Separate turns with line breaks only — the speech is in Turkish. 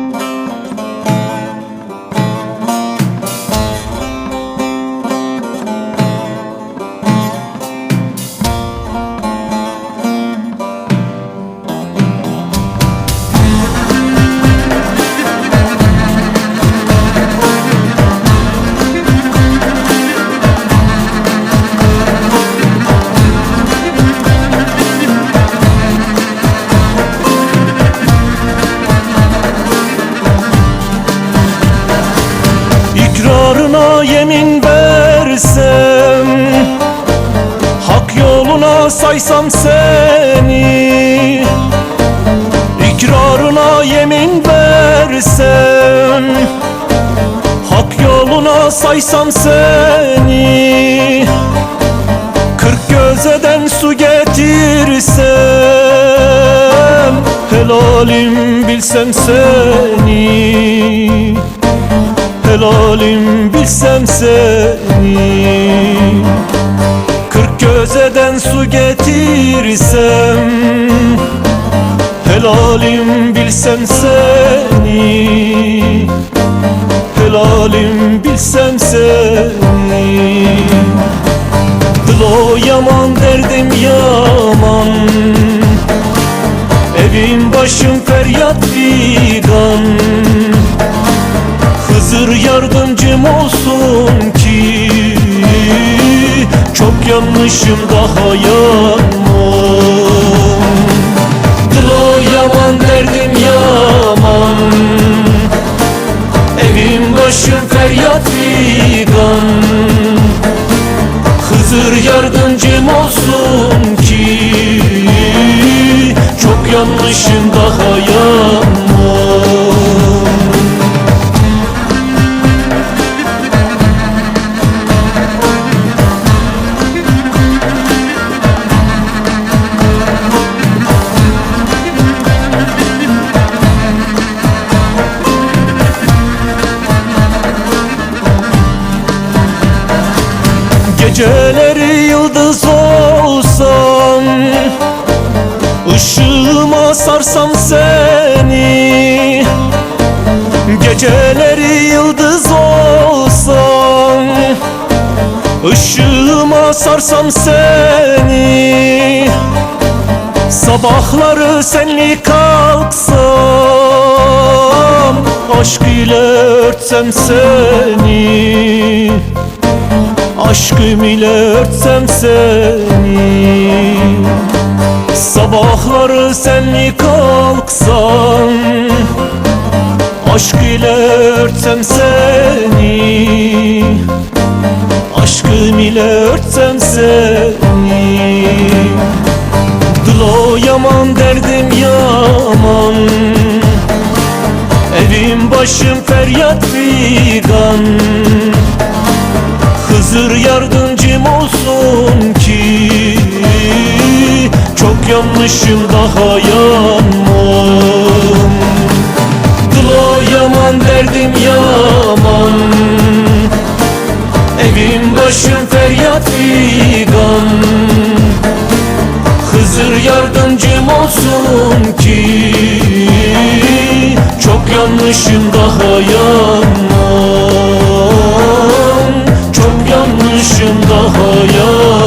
İkrarına yemin versem Hak yoluna saysam seni İkrarına yemin versem Hak yoluna saysam seni Kırk gözeden su getirsem Helalim bilsem seni Helalim bilsem seni. Kırk gözeden su getirsem Helalim bilsem seni. Helalim bilsem seni. Dılo yaman derdim yaman. Evim başım feryat figan Hızır yardımcım olsun ki Çok yanlışım daha yanmam Dılo yaman derdim yaman Evim başım feryat figan. Hızır yardımcım olsun ki Çok yanlışım Geceleri yıldız olsam Işığıma sarsam seni. Geceleri yıldız olsam Işığıma sarsam seni. Sabahları senli kalksam Aşk ile örtsem seni Aşkım ile örtsem seni. Sabahları senli kalksam Aşk ile örtsem seni. Aşkım ile örtsem seni. Dılo yaman derdim yaman. Evim başım feryat figan Hızır yardımcım olsun ki Çok yanlışım daha yanmam. Dılo yaman derdim yaman. Evim başım feryat figan. Hızır yardımcım olsun ki Çok yanlışım daha yanmam Başımda hayal